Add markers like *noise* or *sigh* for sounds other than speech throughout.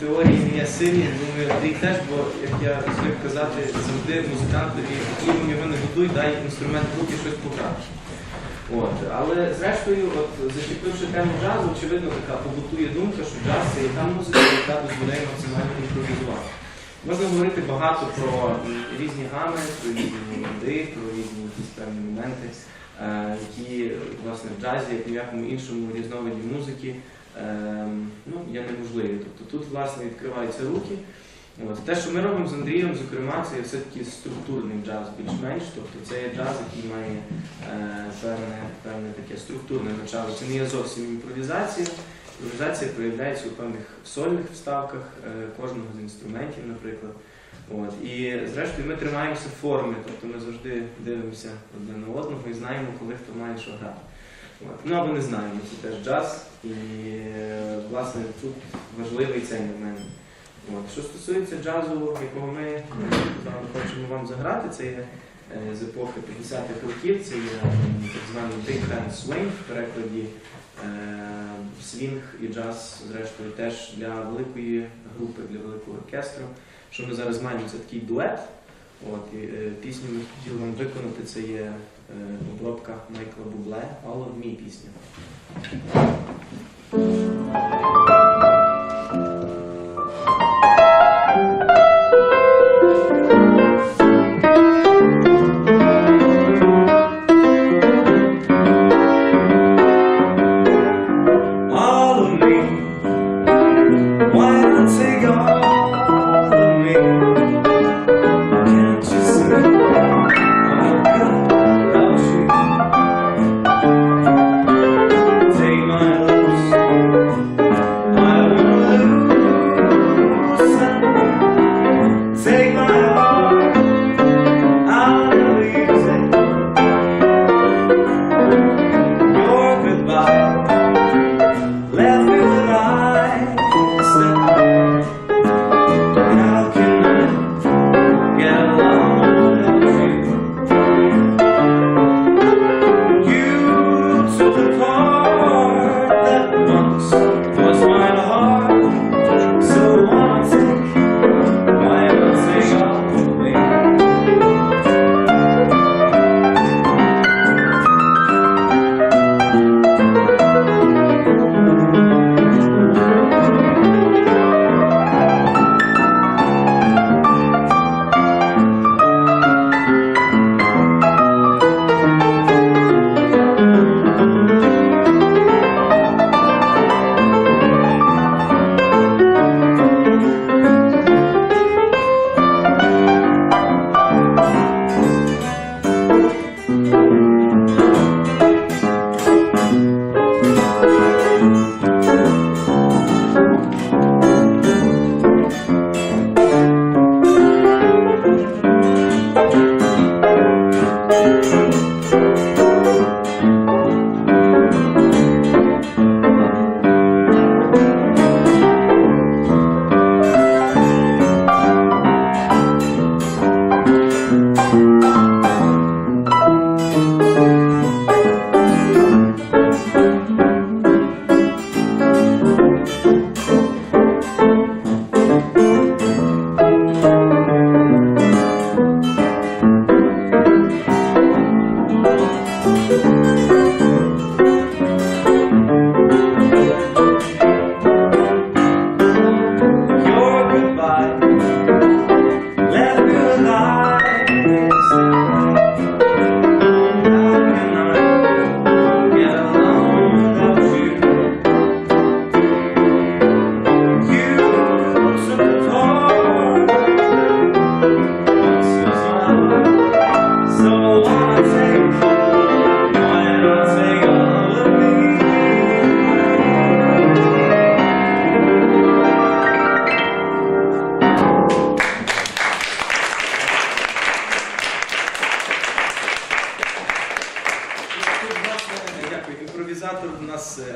теорії є сильні, думаю, Андрій теж, бо як я звик казати, завжди музикантові хлібом його не годуй, дай інструмент в руки щось пограти. От. Але зрештою, от, зачепивши тему джазу, очевидно така побутує думка, що джаз це та музика, яка дозволяє максимально імпровізувати. Можна говорити багато про різні гами, про різні моди, про різні якісь певні моменти, е, які власне в джазі, як ні в якому іншому різновиді музики, ну, є неможливі. Тобто тут власне відкриваються руки. От. Те, що ми робимо з Андрієм, зокрема, це все-таки структурний джаз більш-менш, тобто це є джаз, який має е, певне, певне таке структурне начало. Це не є зовсім імпровізація. Імпровізація проявляється у певних сольних вставках е, кожного з інструментів, наприклад. От. І зрештою ми тримаємося форми, тобто ми завжди дивимося один на одного і знаємо, коли хто має що грати. Ну або не знаємо, це теж джаз, і власне тут важливий цей момент. От. Що стосується джазу, якого ми зараз хочемо вам заграти, це є е, з епохи 50-х років, це є так званий Big Band Swing в перекладі е, свінг і джаз, зрештою, теж для великої групи, для великого оркестру. Що ми зараз маємо, це такий дует. От, і, е, пісню ми хотіли вам виконати, це є обробка Майкла Бубле, All of Me пісня.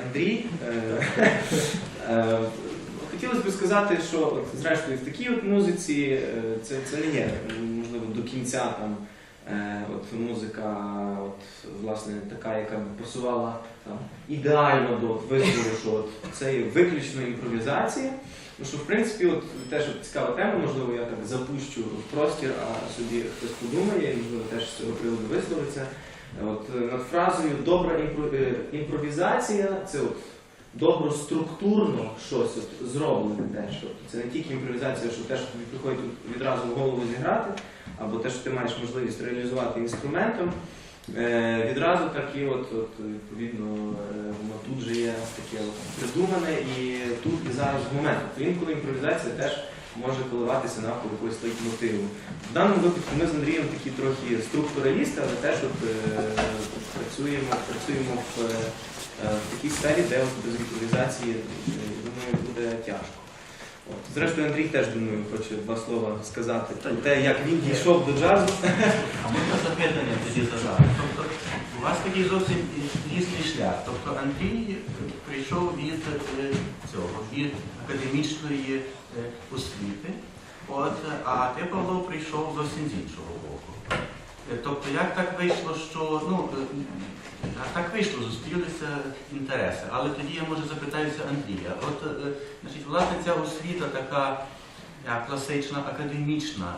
Андрій. Е, *laughs* е, Хотілося б сказати, що зрештою в такій от музиці е, це, це не є можливо до кінця там. От музика, от, власне, така, яка б пасувала там, ідеально до вислову, що от, це є виключно імпровізація. Ну що, в принципі, от теж от цікава тема, можливо, я так запущу простір, а собі хтось подумає, і можливо теж з цього приводу висловиться. От е, над фразою добра е, імпровізація це от добро структурно щось от зроблене теж. Тобто це не тільки імпровізація, що те, що тобі приходить відразу в голову зіграти, або те, що ти маєш можливість реалізувати інструментом. Е, відразу так і от, от відповідно е, воно тут же є таке от придумане і тут і зараз момент. Тобто інколи імпровізація теж може коливатися навколо якогось мотиву. В даному випадку ми з Андрієм такі трохи структуралісти, але теж от, е, працюємо, працюємо в, е, в такій сфері, де от без е, думаю, буде тяжко. От. Зрештою, Андрій теж думаю, хоче два слова сказати про те, як він дійшов до джазу. А можна запитання тоді задати? Тобто у вас такий зовсім різний шлях. Тобто Андрій прийшов від е, цього, від академічної е, освіти, от, а ти, Павло, прийшов зовсім з іншого боку. Е, Тобто, як так вийшло, що ну, так вийшло, зустрілися інтереси. Але тоді я може запитаюся Андрія. От, значить, власне, ця освіта така класична, академічна.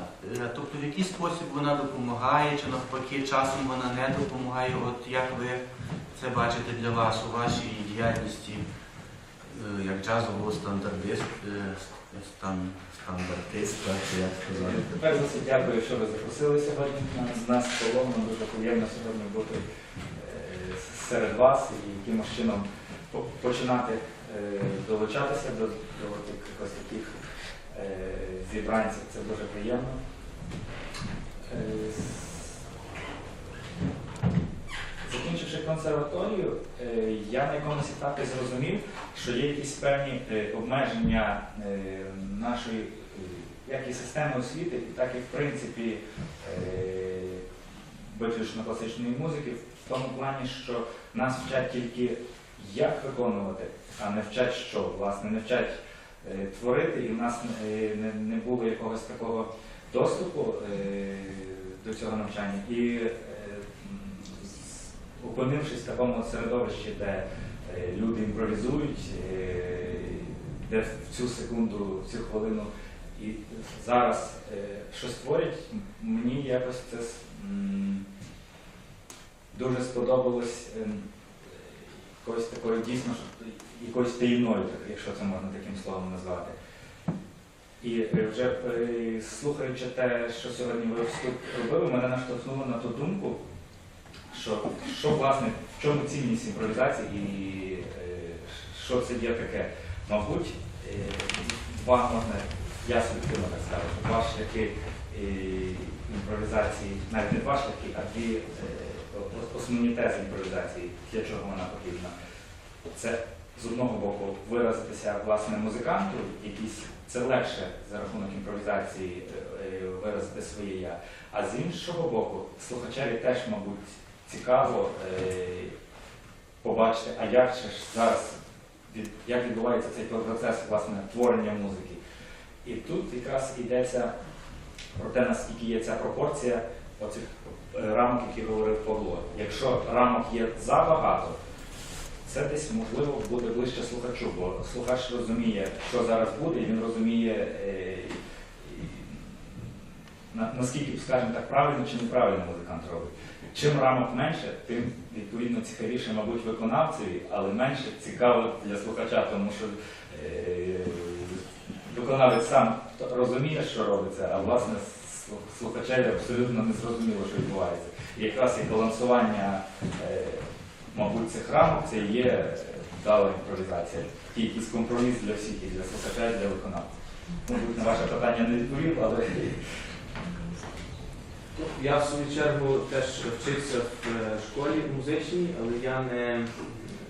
Тобто, в який спосіб вона допомагає, чи навпаки, часом вона не допомагає. От як ви це бачите для вас у вашій діяльності е, як джазового е, стандартиста? Тепер за все дякую, що ви запросили сьогодні. З нас колом. Нам дуже приємно сьогодні бути е, серед вас і якимось чином починати долучатися до, якихось таких зібранців. Це дуже приємно. Консерваторію, е, я на якомусь етапі зрозумів, що є якісь певні е, обмеження е, нашої як і системи освіти, так і в принципі виключно класичної музики, в тому плані, що нас вчать тільки як виконувати, а не вчать що, власне, не вчать творити, і в нас не, було якогось такого доступу до цього навчання. І опинившись в такому середовищі, де е, люди імпровізують, е, де в цю секунду, в цю хвилину і зараз е, щось творять, мені якось це дуже сподобалось якоюсь такою дійсно якоюсь таїною, якщо це можна таким словом назвати. І вже слухаючи те, що сьогодні ви вступ робили, мене наштовхнуло на ту думку, що, що власне, в чому цінність імпровізації і е, що це є таке. Мабуть, е, два можна, я суб'єктивно так скажу, два шляхи е, імпровізації, навіть не два шляхи, а дві е, основні тези імпровізації, для чого вона потрібна. Це з одного боку виразитися власне музиканту, якийсь це легше за рахунок імпровізації е, виразити своє я. А з іншого боку, слухачеві теж, мабуть, цікаво е, побачити, а як же ж зараз як відбувається цей процес власне творення музики. І тут якраз йдеться про те, наскільки є ця пропорція оцих е, рамок, які говорив Павло. Якщо рамок є забагато, це десь можливо буде ближче слухачу, бо слухач розуміє, що зараз буде, і він розуміє, е, на- наскільки, скажімо так, правильно чи неправильно музикант робить. Чим рамок менше, тим відповідно цікавіше, мабуть, виконавцеві, але менше цікаво для слухача, тому що е, виконавець сам розуміє, що робиться, а власне слух- слухачеві абсолютно не зрозуміло, що відбувається. І якраз і балансування, е, мабуть, цих рамок це є вдала імпровізація. Якийсь компроміс для всіх, і для слухача, і для виконавця. Мабуть, на ваше питання не відповів, але Я в свою чергу теж вчився в е, школі музичній, але я не,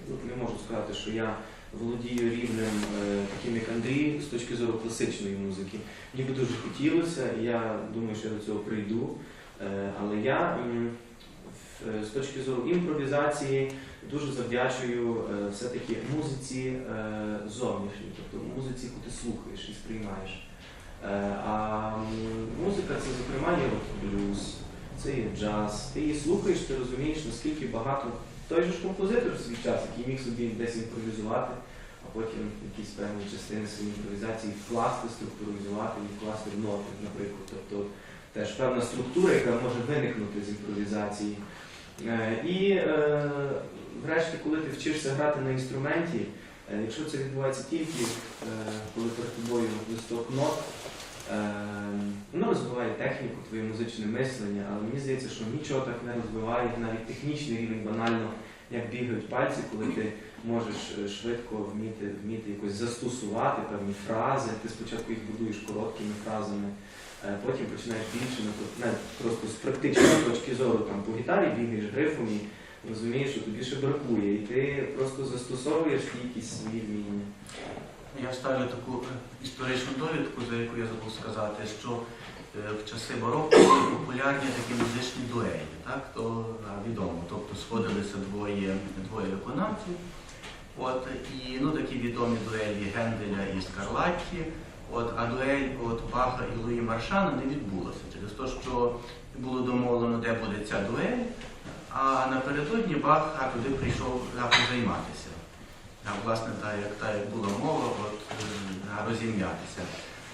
ну, не можу сказати, що я володію рівнем е, таким, як Андрій, з точки зору класичної музики. Мені би дуже хотілося, я думаю, що я до цього прийду. Е, Але я з точки зору імпровізації дуже завдячую все-таки музиці зовнішній, тобто музиці, яку ти слухаєш і сприймаєш. Е, А музика це, зокрема, є от блюз, це є джаз. Ти її слухаєш, ти розумієш, наскільки багато той же ж композитор в свій час, який міг собі десь імпровізувати, а потім якісь певні частини своєї імпровізації вкласти, структуризувати і вкласти в ноти, наприклад. Тобто теж певна структура, яка може виникнути з імпровізації. Е, І е, врешті, коли ти вчишся грати на інструменті, якщо це відбувається тільки коли перед тобою листок нот, воно розвиває техніку, твоє музичне мислення, але мені здається, що нічого так не розвиває, навіть технічний рівень банально, як бігають пальці, коли ти можеш е, швидко вміти, вміти якось застосувати певні фрази. Ти спочатку їх будуєш короткими фразами, е, потім починаєш більше, навіть просто з практичної точки зору там, по гітарі бігаєш грифом і розумієш, що тобі ще бракує, і ти просто застосовуєш якісь свої вміння. Я ставлю таку е, історичну довідку, за яку я забув сказати, що е, в часи бароко були популярні такі музичні дуелі, так? То відомо. Тобто сходилися двоє, двоє виконавців. От, і ну, такі відомі дуелі Генделя і Скарлатті. От, а дуель от, Баха і Луї Маршана не відбулася через те, що було домовлено, де буде ця дуель, а напередодні Бах туди прийшов займатися. Власне, та, як, та, як була мова, от, е, розім'ятися.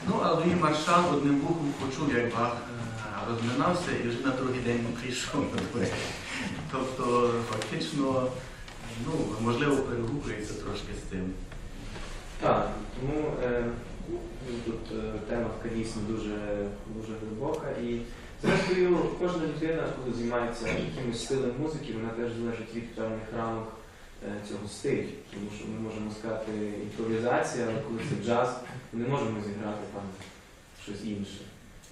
Ну, а Луї Маршал одним вухом почув, як Бах е, розминався і вже на другий день не прийшов. Тобто, фактично, ну, можливо, перегукується трошки з тим. Так, тому е, ну, тут е, тема дійсно дуже, дуже глибока. І зрештою, кожна людина, коли займається якимось стилем музики, вона теж залежить від певних рамок цього стилю. Тому що ми можемо сказати імпровізація, але коли це джаз, ми не можемо зіграти там щось інше.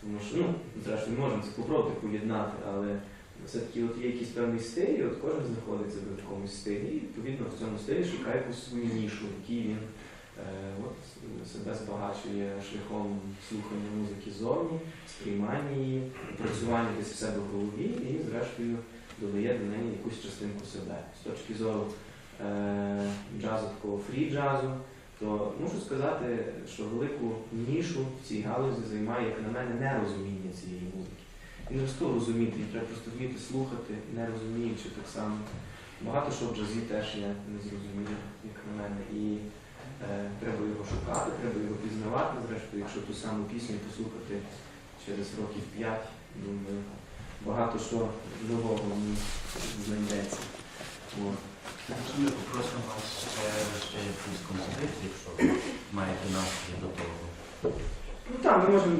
Тому що, ну, зрештою, можемо це попробувати поєднати, але все-таки от є якийсь певний стиль, і от кожен знаходиться в якомусь стилі, і відповідно в цьому стилі шукає якусь свою нішу, в якій він е, от, себе збагачує шляхом слухання музики ззовні, сприймання її, опрацювання десь в себе в голові і, зрештою, додає до неї якусь частинку себе. З точки зору е, джазу, такого фрі-джазу, то мушу сказати, що велику нішу в цій галузі займає, як на мене, нерозуміння цієї музики. І не обов'язково розуміти, треба просто вміти слухати, не розуміючи так само. Багато що в джазі теж є незрозуміло, як на мене. І е, треба його шукати, треба його пізнавати. Зрештою, якщо ту саму пісню послухати через років п'ять, думаю, багато що нового ній знайдеться. От. Ми попросимо вас ще, ще якусь композицію, якщо маєте. Ну так, ми можемо,